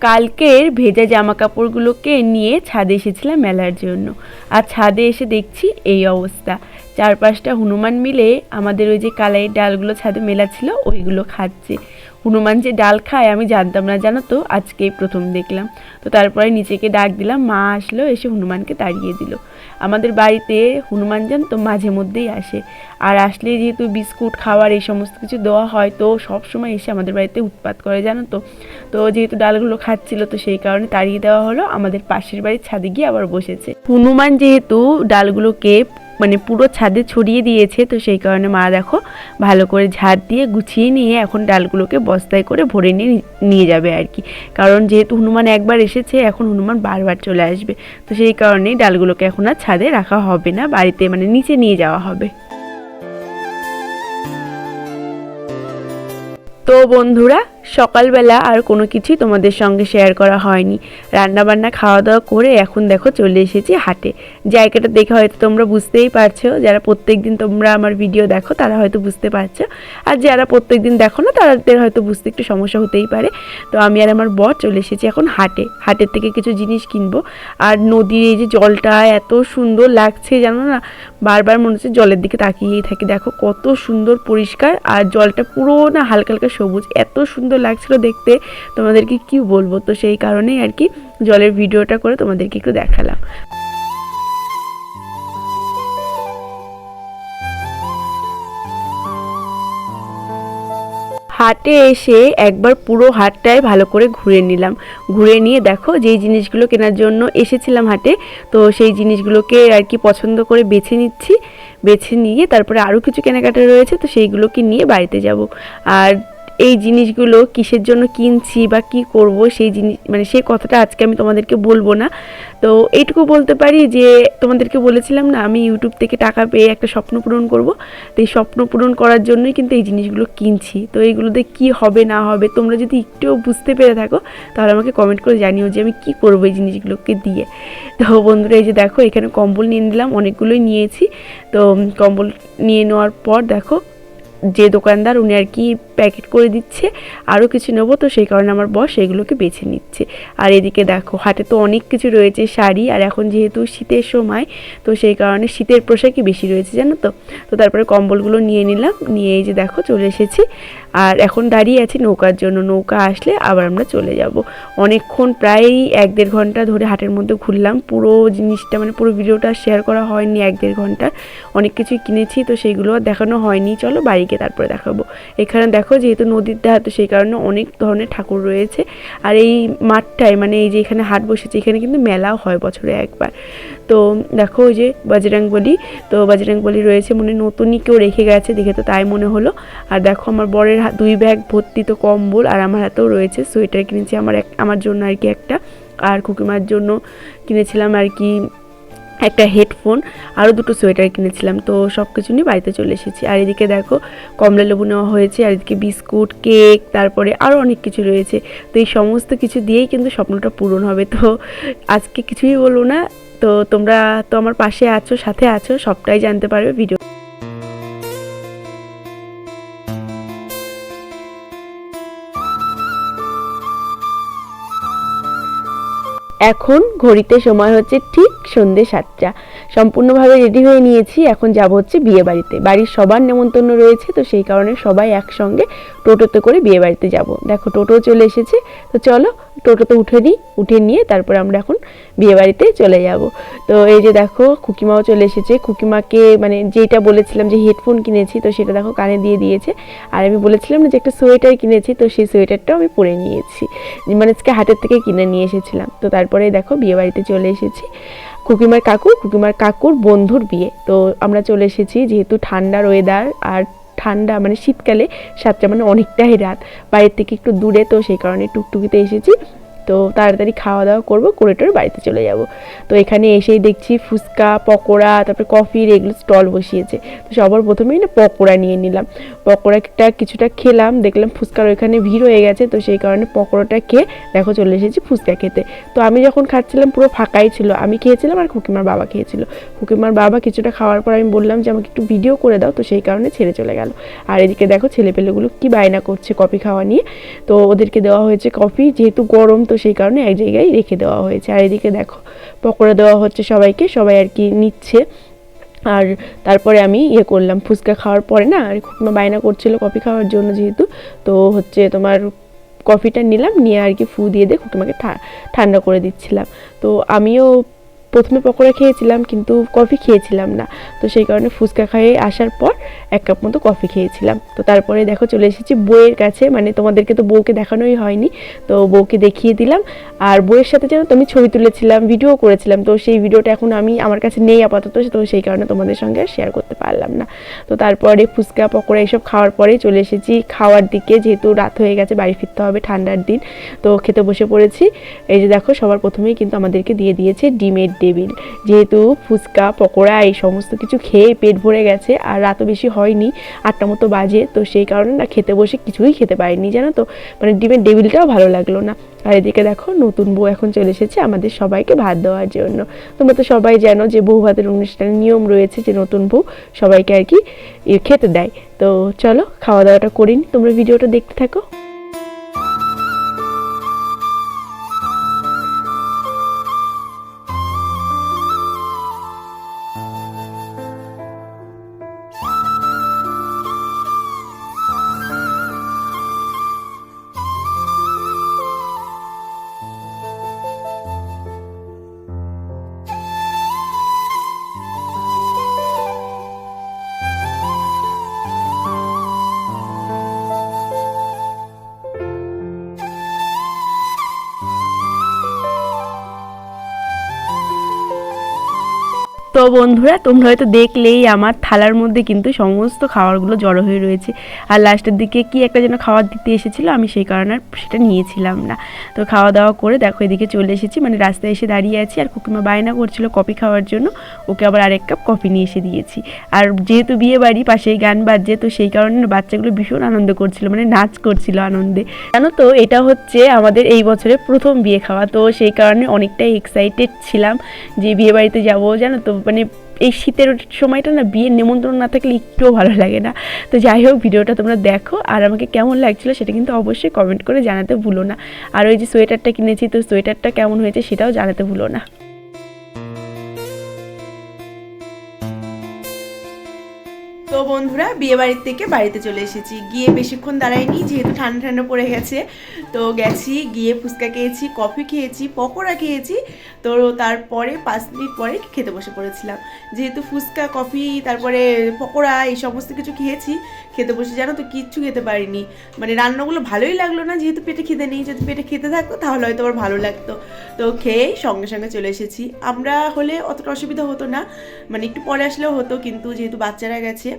কালকের ভেজা জামা কাপড়গুলোকে নিয়ে ছাদে এসেছিলাম মেলার জন্য। আর ছাদে এসে দেখছি এই অবস্থা। চার পাঁচটা হনুমান মিলে আমাদের ওই যে কালাইয়ের ডালগুলো ছাদে মেলা ছিল, ওইগুলো খাচ্ছে। হনুমান যে ডাল খায় আমি জানতাম না, জানো তো? আজকেই প্রথম দেখলাম। তো তারপরে নিচেকে ডাক দিলাম, মা আসলো, এসে হনুমানকে তাড়িয়ে দিল। আমাদের বাড়িতে হনুমান যান তো মাঝে মধ্যেই আসে। আর আসলে যেহেতু বিস্কুট খাবার এই সমস্ত কিছু দেওয়া হয়, তো সব সময় এসে আমাদের বাড়িতে উৎপাত করে, জানো তো? তো যেহেতু ডালগুলো খাচ্ছিল, তো সেই কারণে তাড়িয়ে দেওয়া হলো। আমাদের পাশের বাড়ির ছাদে গিয়ে আবার বসেছে। হনুমান যেহেতু ডালগুলোকে মানে পুরো ছাদে ছড়িয়ে দিয়েছে, তো সেই কারণে মা দেখো ভালো করে ঝাড় দিয়ে গুছিয়ে নিয়ে এখন ডালগুলোকে বস্তায় করে ভরে নিয়ে নিয়ে যাবে আর কি। কারণ যেহেতু হনুমান একবার এসেছে, এখন হনুমান বারবার চলে আসবে। তো সেই কারণেই ডালগুলোকে এখন আর ছাদে রাখা হবে না, বাড়িতে মানে নিচে নিয়ে যাওয়া হবে। তো বন্ধুরা সকালবেলা আর কোনো কিছুই তোমাদের সঙ্গে শেয়ার করা হয়নি। রান্নাবান্না খাওয়া দাওয়া করে এখন দেখো চলে এসেছি হাটে। জায়গাটা দেখে হয়তো তোমরা বুঝতেই পারছ, যারা প্রত্যেক দিন তোমরা আমার ভিডিও দেখো, তারা হয়তো বুঝতে পারছ। আর যারা প্রত্যেক দিন দেখো না, তাদের হয়তো বুঝতে একটু সমস্যা হতেই পারে। তো আমি আর আমার বর চলে এসেছি এখন হাটে। হাটের থেকে কিছু জিনিস কিনবো। আর নদীর এই যে জলটা এত সুন্দর লাগছে, জানো না? বারবার মনে হচ্ছে জলের দিকে তাকিয়েই থাকি। দেখো কত সুন্দর পরিষ্কার, আর জলটা পুরো না হালকা হালকা সবুজ। এত সুন্দর লাগছিল দেখতে, তোমাদেরকে কি বলব? তো সেই কারণেই আর কি জলের ভিডিওটা করে তোমাদেরকে একটু দেখালাম। হাটে এসে একবার পুরো হাটটায় ভালো করে ঘুরে নিলাম। ঘুরে নিয়ে দেখো যেই জিনিসগুলো কেনার জন্য এসেছিলাম হাটে, তো সেই জিনিসগুলোকে আর কি পছন্দ করে বেছে নিচ্ছি। বেছে নিয়ে তারপরে আরও কিছু কেনাকাটা রয়েছে, তো সেইগুলোকে নিয়ে বাড়িতে যাব। আর এই জিনিসগুলো কিসের জন্য কিনছি বা কি করব, সেই জিনিস মানে সেই কথাটা আজকে আমি তোমাদেরকে বলব না। তো এইটুকু বলতে পারি যে, তোমাদেরকে বলেছিলাম না, আমি ইউটিউব থেকে টাকা পেয়ে একটা স্বপ্ন পূরণ করব। তো এই স্বপ্ন পূরণ করার জন্যই কিন্তু এই জিনিসগুলো কিনছি। তো এইগুলোতে কি হবে, না হবে, তোমরা যদি একটুও বুঝতে পেরে থাকো, তাহলে আমাকে কমেন্ট করে জানিও যে আমি কি করব এই জিনিসগুলোকে দিয়ে। তো বন্ধুরা, এই যে দেখো, এখানে কম্বল নিয়ে নিলাম, অনেকগুলোই নিয়েছি। তো কম্বল নিয়ে নেওয়ার পর দেখো যে দোকানদার উনি আর কি প্যাকেট করে দিচ্ছে, আরও কিছু নেব, তো সেই কারণে আমার বস সেগুলোকে বেছে নিচ্ছে। আর এদিকে দেখো, হাটে তো অনেক কিছু রয়েছে, শাড়ি, আর এখন যেহেতু শীতের সময়, তো সেই কারণে শীতের পোশাকই বেশি রয়েছে, জানো তো? তো তারপরে কম্বলগুলো নিয়ে নিলাম, নিয়ে এই যে দেখো, চলে এসেছি। আর এখন দাঁড়িয়ে আছি নৌকার জন্য, নৌকা আসলে আবার আমরা চলে যাব। অনেকক্ষণ প্রায় এক দেড় ঘণ্টা ধরে হাটের মধ্যে ঘুরলাম, পুরো জিনিসটা মানে পুরো ভিডিওটা শেয়ার করা হয়নি এক দেড় ঘণ্টা। অনেক কিছুই কিনেছি, তো সেইগুলো দেখানো হয়নি। চলো বাড়িকে তারপরে দেখাবো। এখানে দেখো যেহেতু নদীর ধার, তো সেই কারণে অনেক ধরনের ঠাকুর রয়েছে। আর এই মাঠটায় মানে এই যে এখানে হাট বসেছে, এখানে কিন্তু মেলাও হয় বছরে একবার। তো দেখো ওই যে বজরাংবলি, তো বজরাংবলি রয়েছে মনে নতুনই কেউ রেখে গেছে দেখে তো তাই মনে হলো। আর দেখো আমার বরের দুই ব্যাগ ভর্তি তো কম্বল, আর আমার হাতেও রয়েছে সোয়েটার কিনেছি, আমার এক, আমার জন্য আর কি একটা। আর কুকিমার জন্য কিনেছিলাম আর কি একটা হেডফোন, আরও দুটো সোয়েটার কিনেছিলাম, তো সব কিছু নিয়ে বাড়িতে চলে এসেছি। আর এদিকে দেখো, কমলা লেবু নেওয়া হয়েছে, আর এদিকে বিস্কুট, কেক, তারপরে আরও অনেক কিছু রয়েছে। তো এই সমস্ত কিছু দিয়েই কিন্তু স্বপ্নটা পূরণ হবে। তো আজকে কিছুই বলব না, তো তোমরা তো আমার পাশে আছো, সাথে আছো, সবটাই জানতে পারবে, ভিডিও এখন ঘড়িতে সময় হচ্ছে ঠিক সন্ধ্যে সাতটা। সম্পূর্ণভাবে রেডি হয়ে নিয়েছি, এখন যাব হচ্ছে বিয়ে বাড়িতে। বাড়ির সবার নেমন্তন্ন রয়েছে, তো সেই কারণে সবাই একসঙ্গে টোটোতে করে বিয়ে বাড়িতে যাব। দেখো টোটো চলে এসেছে, তো চলো টোটোতে উঠে নিই উঠে নিয়ে তারপর আমরা এখন বিয়েবাড়িতে চলে যাব। তো এই যে দেখো খুকিমাও চলে এসেছে। খুকিমাকে মানে যেটা বলেছিলাম যে হেডফোন কিনেছি, তো সেটা দেখো কানে দিয়ে দিয়েছে। আর আমি বলেছিলাম না যে একটা সোয়েটার কিনেছি, তো সেই সোয়েটারটাও আমি পরে নিয়েছি। মানে আজকে হাটের থেকে কিনে নিয়ে এসেছিলাম। তো তারপরে দেখো বিয়েবাড়িতে চলে এসেছি। কুকিমার কাকু, কুকিমার কাকুর বন্ধুর বিয়ে। তো আমরা চলে এসেছি যেহেতু ঠান্ডার ওয়েদার আর ঠান্ডা মানে শীতকালে সাতটা মানে অনেকটাই রাত। বাইরের থেকে একটু দূরে, তো সেই কারণে টুকটুকিতে এসেছি। তো তাড়াতাড়ি খাওয়া দাওয়া করব, করে টোরে বাড়িতে চলে যাব। তো এখানে এসেই দেখছি ফুচকা, পকোড়া, তারপরে কফির এগুলো স্টল বসিয়েছে। তো সবার প্রথমেই না পকোড়া নিয়ে নিলাম। পকোড়াটা কিছুটা খেলাম, দেখলাম ফুচকার ওইখানে ভিড় হয়ে গেছে, তো সেই কারণে পকোড়াটা খেয়ে দেখো চলে এসেছি ফুচকা খেতে। তো আমি যখন খাচ্ছিলাম পুরো ফাঁকাই ছিল, আমি খেয়েছিলাম আর খুকিমার বাবা খেয়েছিল। খুকিমার বাবা কিছুটা খাওয়ার পর আমি বললাম যে, আমাকে একটু ভিডিও করে দাও। তো সেই কারণে ছেড়ে চলে গেল। আর এদিকে দেখো ছেলেপেলেগুলো কি বায়না করছে কফি খাওয়া নিয়ে। তো ওদেরকে দেওয়া হয়েছে কফি, যেহেতু গরম, তো সেই কারণে এক জায়গায় রেখে দেওয়া হয়েছে। আর এদিকে দেখো, পকোড়া দেওয়া হচ্ছে সবাইকে, সবাই আর কি নিচ্ছে। আর তারপরে আমি ইয়ে করলাম, ফুচকা খাওয়ার পরে না, আর বায়না করছিল কফি খাওয়ার জন্য যেহেতু, তো হচ্ছে তোমার কফিটা নিলাম, নিয়ে আর কি ফু দিয়ে দিয়ে তোমাকে ঠান্ডা করে দিচ্ছিলাম। তো আমিও প্রথমে পকোড়া খেয়েছিলাম, কিন্তু কফি খেয়েছিলাম না। তো সেই কারণে ফুচকা খেয়ে আসার পর এক কাপ মতো কফি খেয়েছিলাম। তো তারপরে দেখো চলে এসেছি বইয়ের কাছে মানে তোমাদেরকে তো বউকে দেখানোই হয়নি। তো বউকে দেখিয়ে দিলাম। আর বইয়ের সাথে যেন তো আমি ছবি তুলেছিলাম, ভিডিও করেছিলাম, তো সেই ভিডিওটা এখন আমি, আমার কাছে নেই আপাতত, তো সেই কারণে তোমাদের সঙ্গে শেয়ার করতে পারলাম না। তো তারপরে ফুচকা, পকোড়া এসব খাওয়ার পরে চলে এসেছি খাওয়ার দিকে, যেহেতু রাত হয়ে গেছে, বাড়ি ফিরতে হবে ঠান্ডার দিন। তো খেতে বসে পড়েছি। এই যে দেখো, সবার প্রথমেই কিন্তু আমাদেরকে দিয়ে দিয়েছে ডিমের টেবিল। যেহেতু ফুচকা, পকোড়া এই সমস্ত কিছু খেয়ে পেট ভরে গেছে আর রাতও বেশি হয়নি, আটটা মতো বাজে, তো সেই কারণে না খেতে বসে কিছুই খেতে পারিনি, জানো তো? মানে ডিমের টেবিলটাও ভালো লাগল না। আর এদিকে দেখো নতুন বউ এখন চলে এসেছে আমাদের সবাইকে ভাত দেওয়ার জন্য। তোমরা তো সবাই জানো যে বউ ভাতের অনুষ্ঠানের নিয়ম রয়েছে যে নতুন বউ সবাইকে আর কি খেতে দেয়। তো চলো খাওয়া দাওয়াটা করিনি, তোমরা ভিডিওটা দেখতে থাকো। তো বন্ধুরা, তোমরা হয়তো দেখলেই আমার থালার মধ্যে কিন্তু সমস্ত খাবারগুলো জড়ো হয়ে রয়েছে। আর লাস্টের দিকে কি একটা যেন খাবার দিতে এসেছিল, আমি সেই কারণে আর সেটা নিয়েছিলাম না। তো খাওয়া দাওয়া করে দেখো, এদিকে চলে এসেছি। মানে রাস্তায় এসে দাঁড়িয়ে আছি, আর কুকিমা বায়না করছিল কফি খাওয়ার জন্য। ওকে আবার আরেক কাপ কফি নিয়ে এসে দিয়েছি। আর যেহেতু বিয়ে বাড়ি, পাশেই গান বাজছে, তো সেই কারণে বাচ্চাগুলো ভীষণ আনন্দ করছিল মানে নাচ করছিল আনন্দে। জানো তো, এটা হচ্ছে আমাদের এই বছরের প্রথম বিয়ে খাওয়া। তো সেই কারণে অনেকটাই এক্সাইটেড ছিলাম যে বিয়ে বাড়িতে যাব, জানো তো। মানে এই শীতের সময়টা না বিয়ের নিমন্ত্রণ না থাকলে একটুও ভালো লাগে না। তো যাই হোক, ভিডিওটা তোমরা দেখো আর আমাকে কেমন লাগছিল সেটা কিন্তু অবশ্যই কমেন্ট করে জানাতে ভুলো না। আর ওই যে সোয়েটারটা কিনেছি, তো সোয়েটারটা কেমন হয়েছে সেটাও জানাতে ভুলো না। বন্ধুরা বিয়ে বাড়ির থেকে বাড়িতে চলে এসেছি। গিয়ে বেশিক্ষণ দাঁড়াইনি যেহেতু ঠান্ডা ঠান্ডা পড়ে গেছে। তো গেছি, গিয়ে ফুচকা খেয়েছি, কফি খেয়েছি, পকোড়া খেয়েছি। তো তারপরে পাঁচ মিনিট পরে খেতে বসে পড়েছিলাম। যেহেতু ফুচকা, কফি, তারপরে পকোড়া, এই সমস্ত কিছু খেয়েছি, খেতে বসে জানো তো কিচ্ছু খেতে পারিনি। মানে রান্নাগুলো ভালোই লাগল না, যেহেতু পেটে খেতে নেই। যদি পেটে খেতে থাকতো, তাহলে হয়তো আবার ভালো লাগতো। তো খেয়ে সঙ্গে সঙ্গে চলে এসেছি। আমরা হলে অতটা অসুবিধা হতো না। মানে একটু পরে আসলেও হতো, কিন্তু যেহেতু বাচ্চারা গেছে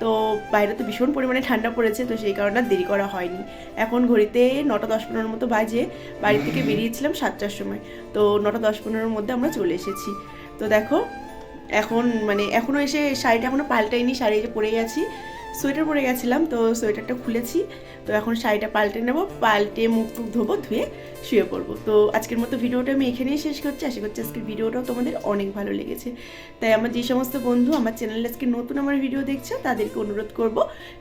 তো বাইরে তো ভীষণ পরিমাণে ঠান্ডা পড়েছে তো সেই কারণে দেরি করা হয়নি। এখন ঘড়িতে নটা দশ পনেরোর মতো বাজে বাড়ি থেকে বেরিয়েছিলাম সাতটার সময়। তো নটা দশ পনেরোর মধ্যে আমরা চলে এসেছি। তো দেখো এখন মানে এখনও এসে শাড়িটা এখনও পাল্টাইনি শাড়ি এসে পরেই আছি। সোয়েটার পরে গেছিলাম, তো সোয়েটারটা খুলেছি। তো এখন শাড়িটা পাল্টে নেব, পাল্টে মুখ টুক ধোবো, ধুয়ে শুয়ে পড়ব। তো আজকের মতো ভিডিওটা আমি এখানেই শেষ করছি। আশা করছি আজকের ভিডিওটাও তোমাদের অনেক ভালো লেগেছে। তাই আমার যে সমস্ত বন্ধু, আমার চ্যানেলে আজকে নতুন আমার ভিডিও দেখছ, তাদেরকে অনুরোধ করব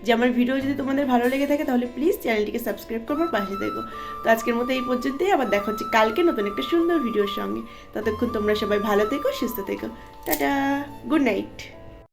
যে আমার ভিডিও যদি তোমাদের ভালো লেগে থাকে, তাহলে প্লিজ চ্যানেলটিকে সাবস্ক্রাইব করবার পাশে দেখো তো আজকের মতো এই পর্যন্তই, আবার দেখা হচ্ছে কালকে নতুন একটা সুন্দর ভিডিওর সঙ্গে। ততক্ষণ তোমরা সবাই ভালো থেকো, সুস্থ থেকো। Tata, good night.